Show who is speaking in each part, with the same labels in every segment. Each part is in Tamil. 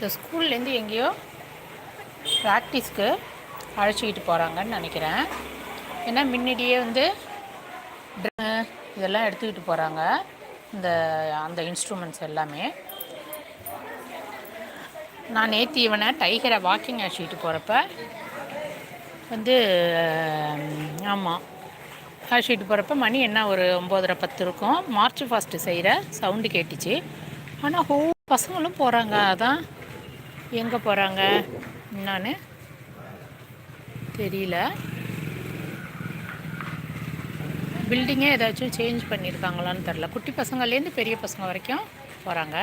Speaker 1: இந்த ஸ்கூல்லேருந்து எங்கேயோ ப்ராக்டிஸ்க்கு அழைச்சிக்கிட்டு போகிறாங்கன்னு நினைக்கிறேன். ஏன்னா முன்னாடியே வந்து இதெல்லாம் எடுத்துக்கிட்டு போகிறாங்க. இந்த அந்த இன்ஸ்ட்ருமெண்ட்ஸ் எல்லாமே. நான் நேற்று இவனை டைகரை வாக்கிங் அழைச்சிக்கிட்டு போகிறப்ப வந்து ஆமாம் அழைச்சிட்டு போகிறப்ப மணி என்ன ஒரு ஒம்போதரை பத்து இருக்கும். மார்ச் ஃபஸ்ட்டு செய்கிற சவுண்டு கேட்டுச்சு. ஆனால் ஹோ பசங்களும் போகிறாங்க. அதான் எங்கே போகிறாங்க என்னான்னு தெரியல. பில்டிங்கே ஏதாச்சும் சேஞ்ச் பண்ணியிருக்காங்களான்னு தெரில குட்டி பசங்கள்லேருந்து பெரிய பசங்க வரைக்கும் போகிறாங்க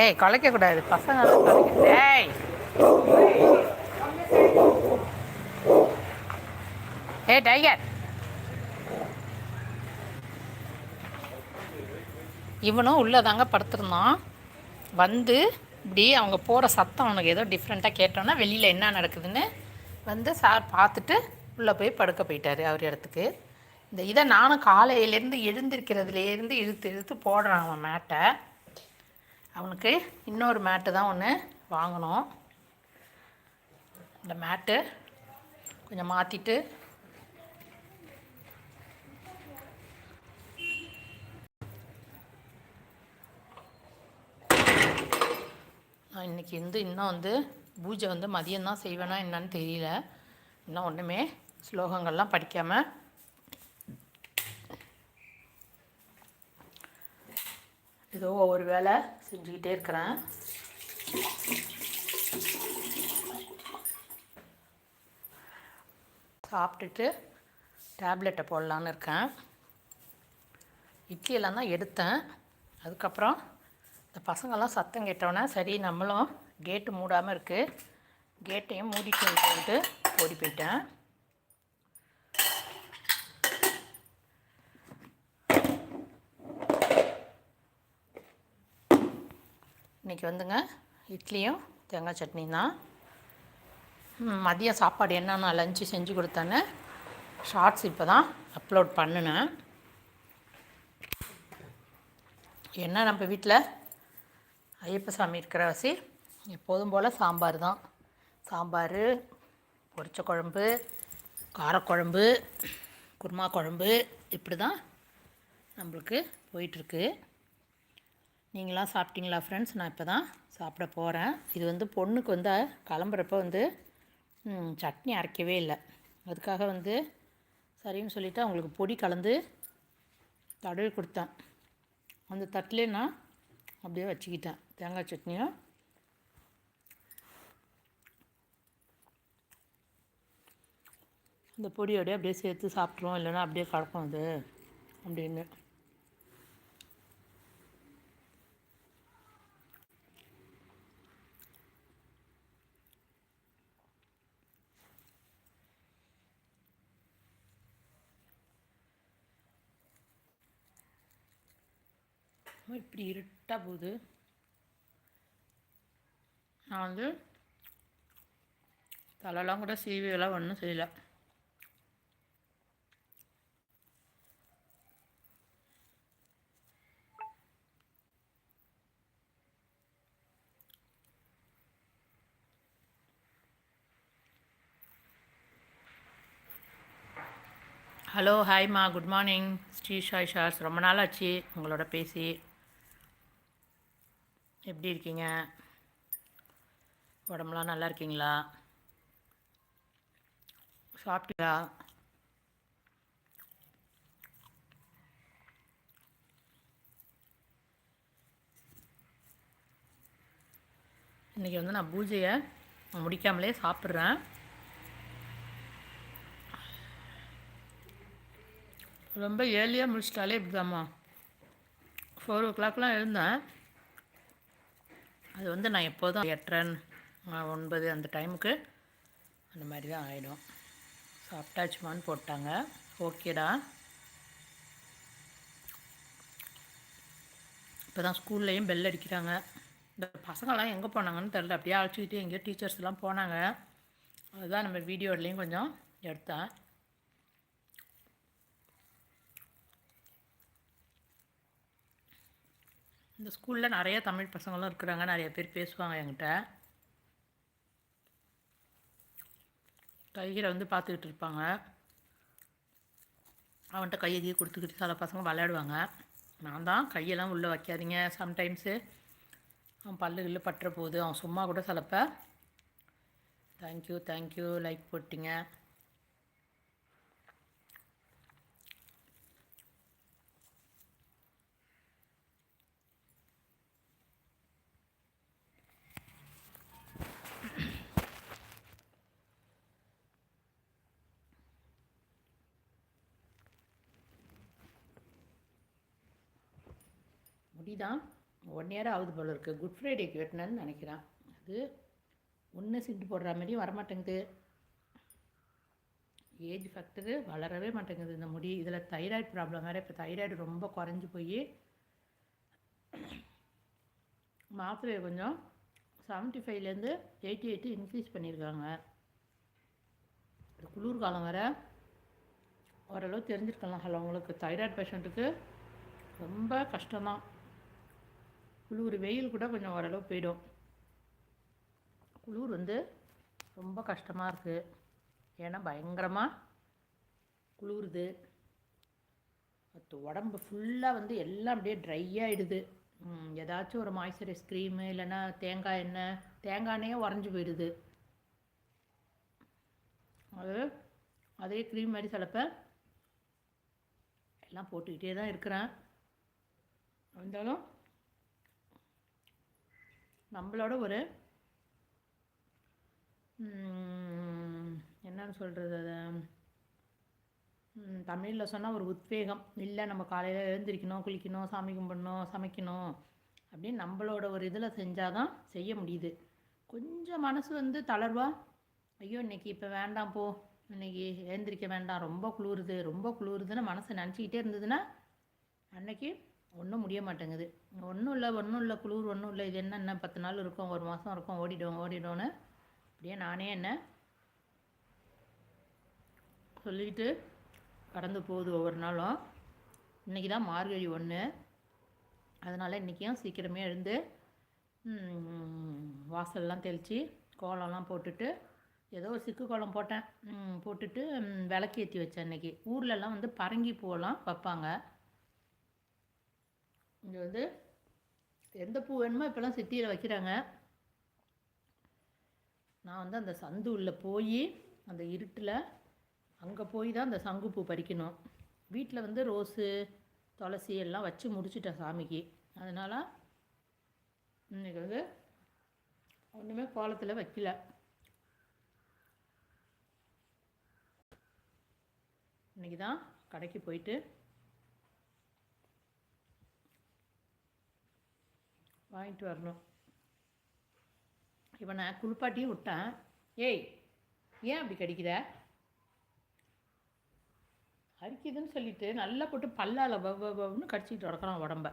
Speaker 1: ஏய் கலைக்கக்கூடாது. பசங்க ஏய். ஏ டைகர் இவனும் உள்ளே தாங்க படுத்திருந்தான். வந்து இப்படி அவங்க போகிற சத்தம் அவனுக்கு ஏதோ டிஃப்ரெண்ட்டாக கேட்டோன்னா வெளியில் என்ன நடக்குதுன்னு வந்து சார் பார்த்துட்டு உள்ளே போய் படுக்க போயிட்டார் அவர் இடத்துக்கு. இந்த இதை நானும் காலையிலேருந்து எழுந்திருக்கிறதுலேருந்து இழுத்து இழுத்து போடுறான் அவன் மேட்டை. அவனுக்கு இன்னொரு மேட்டு தான் ஒன்று வாங்கணும். இந்த மேட்டு கொஞ்சம் மாற்றிட்டு நான் இன்றைக்கி வந்து இன்னும் வந்து பூஜை வந்து மதியம்தான் செய்வேனா என்னன்னு தெரியல. இன்னும் ஒன்றுமே ஸ்லோகங்கள்லாம் படிக்காமல் ஏதோ ஒவ்வொரு வேலை செஞ்சுக்கிட்டே இருக்கிறேன். சாப்பிட்டுட்டு டேப்லெட்டை போடலான்னு இருக்கேன். இட்லி எல்லாம் தான் எடுத்தேன். அதுக்கப்புறம் இந்த பசங்கள்லாம் சத்தம் கேட்டோன்னே சரி நம்மளும் கேட்டு மூடாமல் இருக்குது கேட்டையும் மூடிட்டு சொல்லிட்டு ஓடி போயிட்டேன். இன்றைக்கி வந்துங்க இட்லியும் தேங்காய் சட்னி தான் மதியம் சாப்பாடு என்னென்ன லஞ்சு செஞ்சு கொடுத்தேன்னு ஷார்ட்ஸ் இப்போ தான் அப்லோட் பண்ணினேன். என்ன நம்ம வீட்டில் ஐயப்ப சாமி இருக்கிற வசி எப்போதும் போல் சாம்பார் தான் சாம்பார் பொரிச்ச குழம்பு காரக்குழம்பு குருமா குழம்பு இப்படி தான் நம்மளுக்கு போயிட்டுருக்கு நீங்களாம் சாப்பிட்டீங்களா ஃப்ரெண்ட்ஸ் நான் இப்போ தான் சாப்பிட போகிறேன் இது வந்து பொண்ணுக்கு வந்து கிளம்புறப்ப வந்து சட்னி அரைக்கவே இல்லை. அதுக்காக வந்து சரின்னு சொல்லிவிட்டு அவங்களுக்கு பொடி கலந்து தடவி கொடுத்தேன். அந்த தட்டிலே நான் அப்படியே வச்சுக்கிட்டேன். தேங்காய் சட்னியும். அந்த பொடியோடய அப்படியே சேர்த்து சாப்பிட்ருவோம் இல்லைன்னா அப்படியே கலக்கும் அது. அப்படின்னு. இப்படி இருட்டாக போகுது. நான் வந்து தலைலாம் கூட சீவியெல்லாம் ஒன்றும் செய்யல. ஹலோ ஹாய்மா. Good morning. ஸ்ரீ ஷாய் ஷாஸ் ரொம்ப நாள் ஆச்சு உங்களோட பேசி. எப்படி இருக்கீங்க? உடம்புலாம் நல்லா இருக்கீங்களா? சாப்பிட்டீங்களா? இன்றைக்கி வந்து நான் பூஜையை முடிக்காமலே சாப்பிட்றேன். ரொம்ப ஏர்லியாக முடிச்சிட்டாலே இப்படிதாம்மா. ஃபோர் ஓ கிளாக்லாம் எழுந்தேன். அது வந்து நான் எப்போதும் எட்டரை ஒன்பது அந்த டைமுக்கு அந்த மாதிரி தான் ஆகிடும் சாப்பிட்டாச்சுமான்னு போட்டாங்க. ஓகேடா. இப்போ தான் ஸ்கூல்லையும் பெல் அடிக்கிறாங்க. இந்த பசங்கள்லாம் எங்கே போனாங்கன்னு தெரில அப்படியே அழைச்சிக்கிட்டு எங்கேயோ டீச்சர்ஸ்லாம் போனாங்க. அதுதான் நம்ம வீடியோலேயும் கொஞ்சம் எடுத்தேன். இந்த ஸ்கூலில் நிறைய தமிழ் பசங்களும் இருக்கிறாங்க. நிறைய பேர் பேசுவாங்க என்கிட்ட. கையில் வந்து பார்த்துக்கிட்டு இருப்பாங்க. அவன்கிட்ட கையெழுதி கொடுத்துக்கிட்டு சில பசங்க விளையாடுவாங்க. நான் தான் கையெல்லாம் உள்ளே வைக்காதீங்க. சம்டைம்ஸு அவன் பல்லு கில்லு பட்டுற போகுது அவன் சும்மா கூட சிலப்ப தேங்க்யூ தேங்க்யூ லைக் போட்டிங்க. முடிதான் ஒன் இயர் ஆகுது போல இருக்குது குட் ஃப்ரைடேக்கு வெட்டினேன்னு நினைக்கிறேன். அது ஒன்று சிண்டு போடுற மாதிரியும் வரமாட்டேங்குது. ஏஜ் ஃபேக்டரு வளரவே மாட்டேங்குது. இந்த முடி இதில் தைராய்டு ப்ராப்ளம் வேறு. இப்போ தைராய்டு ரொம்ப குறைஞ்சி போய் மாத்திரையை கொஞ்சம் செவன்ட்டி ஃபைவ்லேருந்து எயிட்டி எயிட்டி இன்க்ரீஸ் பண்ணியிருக்காங்க. குளிர் காலம் வேறு. ஓரளவு தெரிஞ்சிருக்கலாம். ஹலோ உங்களுக்கு தைராய்டு பேஷண்ட்டுக்கு ரொம்ப கஷ்டம்தான். குளிர் வெயில் கூட கொஞ்சம் ஓரளவு போயிடும். குளிர் வந்து ரொம்ப கஷ்டமாக இருக்குது ஏன்னா பயங்கரமாக குளிருது. அது உடம்பு ஃபுல்லாக வந்து எல்லாம் அப்படியே ட்ரை ஆகிடுது ஏதாச்சும் ஒரு மாய்ஸ்சரைஸ் க்ரீமு இல்லைன்னா தேங்காய் எண்ணெய் தேங்காய் எண்ணெயே உறைஞ்சி போயிடுது. அது அதே க்ரீம் மாதிரி சிலப்ப எல்லாம் போட்டுக்கிட்டே தான் இருக்கிறேன். இருந்தாலும் நம்மளோட ஒரு என்னன்னு சொல்கிறது அதை? தமிழில் சொன்னால் ஒரு உத்வேகம். இல்லை நம்ம காலையில் எழுந்திரிக்கணும் குளிக்கணும் சாமி கும்பிடணும் சமைக்கணும் அப்படின்னு நம்மளோட ஒரு இதில் செஞ்சால் தான் செய்ய முடியுது. கொஞ்சம் மனசு வந்து தளர்வா ஐயோ இன்றைக்கி இப்போ வேண்டாம் போ இன்றைக்கி எழுந்திரிக்க வேண்டாம் ரொம்ப குளிருது ரொம்ப குளிருதுன்னு மனசை நினச்சிக்கிட்டே இருந்ததுன்னா அன்னைக்கு ஒன்றும் முடிய மாட்டேங்குது. ஒன்றும் இல்லை ஒன்றும் இல்லை குளிர் ஒன்றும் இல்லை இது என்ன என்ன பத்து நாள் இருக்கும் ஒரு மாதம் இருக்கும் ஓடிடும் ஓடிடும்னு அப்படியே நானே என்ன சொல்லிக்கிட்டு கடந்து போகுது ஒவ்வொரு நாளும். இன்றைக்கி தான் மார்கழி ஒன்று அதனால் இன்றைக்கியும் சீக்கிரமே எழுந்து வாசல்லாம் தெளித்து கோலம்லாம் போட்டுட்டு ஏதோ ஒரு சிக்கு கோலம் போட்டேன். போட்டுட்டு விளக்கு ஏற்றி வச்சேன் இன்றைக்கி ஊர்லெலாம் வந்து பரங்கி பூவெல்லாம் வைப்பாங்க. இங்கே வந்து எந்த பூ வேணுமோ இப்போல்லாம் சிட்டியில் வைக்கிறாங்க. நான் வந்து அந்த சந்து உள்ளே போய் அந்த இருட்டில் அங்கே போய் தான் அந்த சங்குப்பூ பறிக்கணும். வீட்டில் வந்து ரோஸு துளசி எல்லாம் வச்சு முடிச்சிட்டேன் சாமிக்கு. அதனால் இன்றைக்கி வந்து ஒன்றுமே கோலத்தில் வைக்கல. இன்றைக்கி தான் கடைக்கு போயிட்டு வாங்கிட்டு வரணும். இவனை குளிப்பாட்டியும் விட்டான். ஏய் ஏன் அப்படி கடிக்கிற? அரிக்குதுன்னு சொல்லிட்டு நல்லா போட்டு பல்லால் பவ்னு கடிச்சிக்கிட்டு வரக்கலாம் உடம்ப.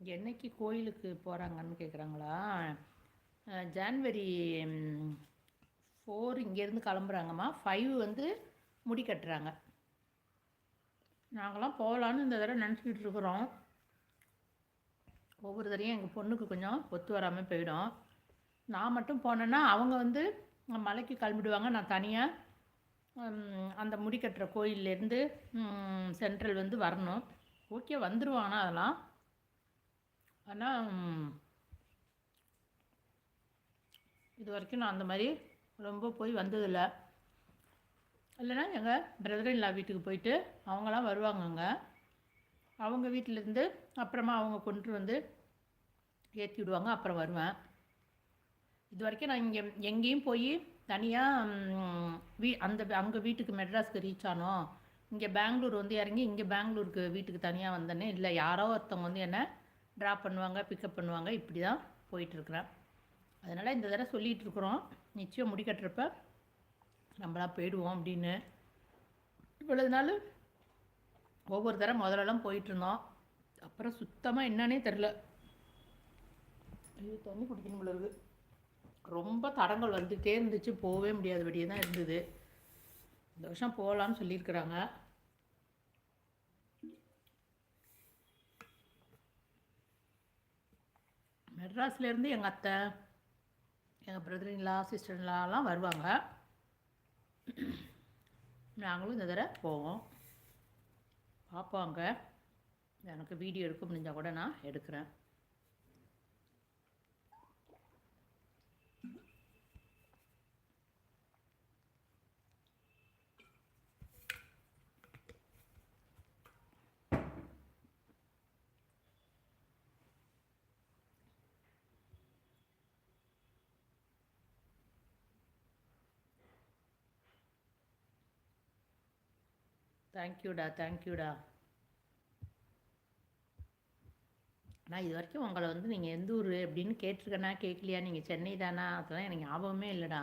Speaker 1: என்னைக்கு கோயிலுக்கு போகிறாங்கன்னு கேட்குறாங்களா ஜான்வரி ஃபோர் இங்கேருந்து கிளம்புறாங்கம்மா. ஃபைவ் வந்து முடி கட்டுறாங்க. நாங்களாம் போகலான்னு இந்த தடவை நினச்சிக்கிட்டு இருக்கிறோம். ஒவ்வொரு தடையும் எங்கள் பொண்ணுக்கு கொஞ்சம் ஒத்து வராமல் போயிடும். நான் மட்டும் போனேன்னா அவங்க வந்து மலைக்கு கிளம்பிடுவாங்க. நான் தனியாக அந்த முடி கட்டுற கோயிலேருந்து சென்ட்ரல் வந்து வரணும். ஓகே வந்துடுவானா அதெல்லாம். ஆனால் இது வரைக்கும் நான் அந்த மாதிரி ரொம்ப போய் வந்ததில்லை. இல்லைன்னா எங்கள் பிரதர் இல்லா வீட்டுக்கு போயிட்டு அவங்களாம் வருவாங்கங்க. அவங்க வீட்டிலேருந்து அப்புறமா அவங்க கொண்டு வந்து ஏற்றி விடுவாங்க அப்புறம் வருவேன். இது வரைக்கும் நான் இங்கே எங்கேயும் போய் தனியாக வீ அந்த அங்கே வீட்டுக்கு மெட்ராஸ்க்கு ரீச் ஆனோம் இங்கே பெங்களூர் வந்து இறங்கி இங்கே பெங்களூருக்கு வீட்டுக்கு தனியாக வந்தேன்னே இல்லை யாரோ ஒருத்தவங்க வந்து என்னை ட்ராப் பண்ணுவாங்க பிக்கப் பண்ணுவாங்க. இப்படி தான் போயிட்டுருக்குறேன். அதனால் இந்த தடவை சொல்லிகிட்டு இருக்கிறோம் நிச்சயம் முடிக்கட்டுறப்ப நம்மளாக போயிடுவோம் அப்படின்னு. இவ்வளவு நாள் ஒவ்வொரு தடவை முதலெல்லாம் போயிட்டுருந்தோம். அப்புறம் சுத்தமாக என்னன்னே தெரில இது தண்ணி குடிக்கணும் போல இருக்குது ரொம்ப தடங்கள் வந்துகிட்டே இருந்துச்சு. போகவே முடியாதபடியே தான் இருந்தது. இந்த வருஷம் போகலான்னு சொல்லியிருக்கிறாங்க. மெட்ராஸ்லேருந்து எங்கள் அத்தை எங்கள் பிரதரின்லா சிஸ்டர்லாம் வருவாங்க. நாங்களும் இந்த தடவை போவோம். பார்ப்பாங்க எனக்கு வீடியோ எடுக்க முடிஞ்சால் கூட நான் எடுக்கிறேன். தேங்க்யூடா தேங்க்யூடா நான் இது வரைக்கும் உங்களை வந்து நீங்கள் எந்த ஊர் அப்படின்னு கேட்டிருக்கேனா கேட்கலையா? நீங்கள் சென்னை தானா? அதெல்லாம் எனக்கு ஞாபகமே இல்லைடா.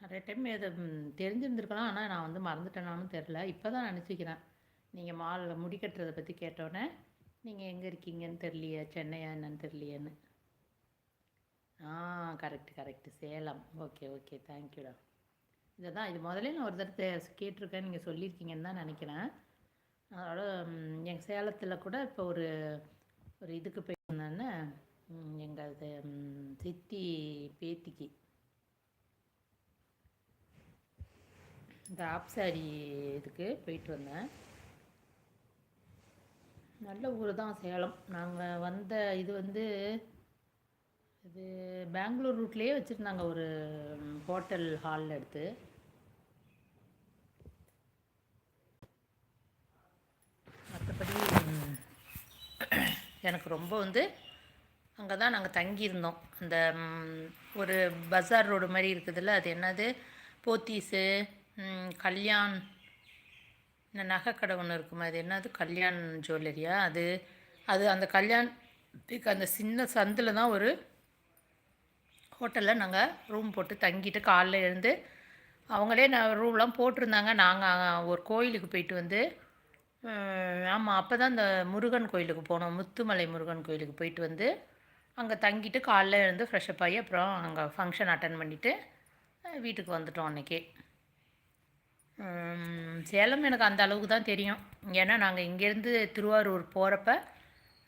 Speaker 1: நிறைய டைம் இதை தெரிஞ்சிருந்துருக்கலாம். ஆனால் நான் வந்து மறந்துட்டேனாலும் தெரில. இப்போ தான் நினச்சிக்கிறேன். நீங்கள் மாலில் முடிக்கட்டுறதை பற்றி கேட்டோன்னே நீங்கள் எங்கே இருக்கீங்கன்னு தெரியலையே? சென்னையா என்னன்னு தெரியலையேன்னு. ஆ correct correct Salem. Okay okay தேங்க்யூடா இதை தான் இது முதல்ல நான் ஒரு தடவை கேட்டிருக்கேன் நீங்கள் சொல்லியிருக்கீங்கன்னு தான் நினைக்கிறேன். அதோட எங்கள் சேலத்தில் கூட இப்போ ஒரு ஒரு இதுக்கு போயிருந்தேன்னு எங்கள் இது சித்தி பேத்திக்கு. இந்த ஆப்சாரி இதுக்கு போயிட்டு வந்தேன். நல்ல ஊர் தான் சேலம். நாங்கள் வந்த இது வந்து இது பெங்களூர் ரூட்லேயே வச்சுருந்தாங்க ஒரு ஹோட்டல் ஹாலில் எடுத்து. மற்றபடி எனக்கு ரொம்ப வந்து அங்கே தான் நாங்கள் தங்கியிருந்தோம். அந்த ஒரு பஜார் ரோடு மாதிரி இருக்குதுல்ல அது என்னது? போத்தீஸு கல்யாண் இந்த நகைக்கடை ஒன்று இருக்குமா அது என்னது? கல்யாண் ஜுவல்லரியா? அது அது அந்த கல்யாணத்துக்கு அந்த சின்ன சந்தில் தான் ஒரு ஹோட்டலில் நாங்கள் ரூம் போட்டு தங்கிட்டு காலைல எழுந்து அவங்களே நான் ரூம்லாம் போட்டிருந்தாங்க. நாங்கள் ஒரு கோயிலுக்கு போயிட்டு வந்து ஆமாம் அப்போ தான் இந்த முருகன் கோயிலுக்கு போனோம். முத்துமலை முருகன் கோயிலுக்கு போயிட்டு வந்து அங்கே தங்கிட்டு காலைல எழுந்து ஃப்ரெஷ்அப் ஆகி அப்புறம் அங்கே ஃபங்க்ஷன் அட்டன் பண்ணிவிட்டு வீட்டுக்கு வந்துட்டோம் அன்றைக்கி சேலம் எனக்கு அந்த அளவுக்கு தான் தெரியும். ஏன்னா நாங்கள் இங்கேருந்து திருவாரூர் போகிறப்ப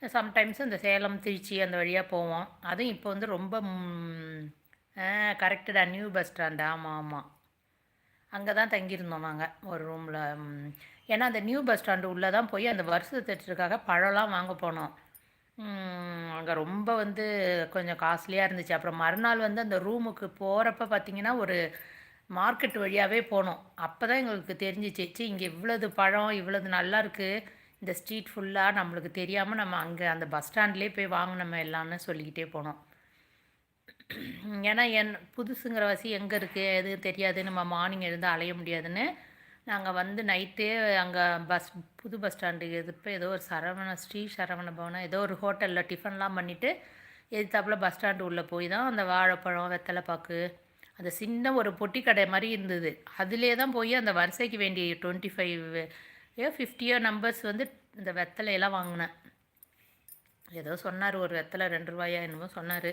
Speaker 1: சம்டைம்ஸ் இந்த சேலம் திருச்சி அந்த வழியாக போவோம். அதுவும் இப்போ வந்து ரொம்ப கரெக்டடா நியூ பஸ் ஸ்டாண்டு. ஆமாம் ஆமாம் அங்கே தான் தங்கியிருந்தோம் நாங்கள் ஒரு ரூமில். ஏன்னா அந்த நியூ பஸ் ஸ்டாண்டு உள்ளே தான் போய் அந்த வருஷத்துக்காக பழம்லாம் வாங்க போனோம். அங்கே ரொம்ப வந்து கொஞ்சம் காஸ்ட்லியாக இருந்துச்சு. அப்புறம் மறுநாள் வந்து அந்த ரூமுக்கு போகிறப்ப பார்த்திங்கன்னா ஒரு மார்க்கெட் வழியாகவே போனோம். அப்போ தான் எங்களுக்கு தெரிஞ்சிச்சு இங்கே இவ்வளோது பழம் இவ்வளோது நல்லா இருக்குது இந்த ஸ்ட்ரீட் ஃபுல்லாக நம்மளுக்கு தெரியாமல் நம்ம அங்கே அந்த பஸ் ஸ்டாண்ட்லேயே போய் வாங்கினோம் எல்லாம்னு சொல்லிக்கிட்டே போனோம். ஏன்னா என் புதுசுங்கிற வசி எங்கே இருக்குது எது தெரியாது நம்ம மார்னிங் எழுந்து அலைய முடியாதுன்னு நாங்கள் வந்து நைட்டே அங்கே பஸ் புது பஸ் ஸ்டாண்டு எதிர்ப்பு ஏதோ ஒரு சரவண ஸ்ரீ சரவண பவனம் ஏதோ ஒரு ஹோட்டலில் டிஃபன்லாம் பண்ணிவிட்டு எதிர்த்தாப்புல பஸ் ஸ்டாண்டு உள்ளே போய் தான் அந்த வாழைப்பழம் வெத்தலைப்பாக்கு அந்த சின்ன ஒரு பொட்டி கடை மாதிரி இருந்தது. அதிலே தான் போய் அந்த வரிசைக்கு வேண்டிய டுவெண்ட்டி ஃபைவ் ஏ ஃபிஃப்டியோ நம்பர்ஸ் வந்து இந்த வெத்தலையெல்லாம் வாங்கினேன். ஏதோ சொன்னார் ஒரு வெத்தலை ரெண்டு ரூபாயா என்னமோ சொன்னார்.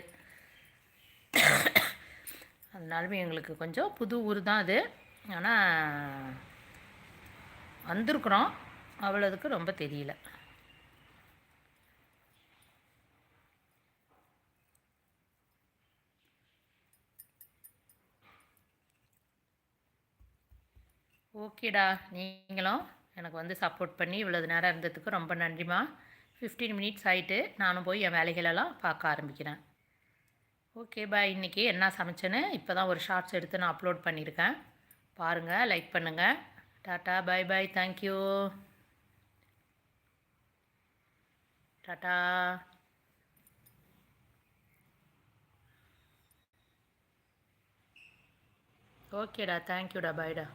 Speaker 1: அதனாலுமே எங்களுக்கு கொஞ்சம் புது ஊர் தான் அது. ஆனால் வந்திருக்குறோம். அவ்வளோதுக்கு ரொம்ப தெரியல. ஓகேடா நீங்களும்? எனக்கு வந்து சப்போர்ட் பண்ணி இவ்வளோ நேரம் இருந்ததுக்கு ரொம்ப நன்றிம்மா. ஃபிஃப்டீன் மினிட்ஸ் ஆகிட்டு நானும் போய் என் வேலைகளெல்லாம் பார்க்க ஆரம்பிக்கிறேன். ஓகே பாய் இன்றைக்கி என்ன சமைச்சேன்னு இப்போ தான் ஒரு ஷார்ட்ஸ் எடுத்து நான் அப்லோட் பண்ணியிருக்கேன். பாருங்கள் லைக் பண்ணுங்கள் ta-ta bye bye thank you ta-ta. ஓகேடா தேங்க்யூடா பாய்டா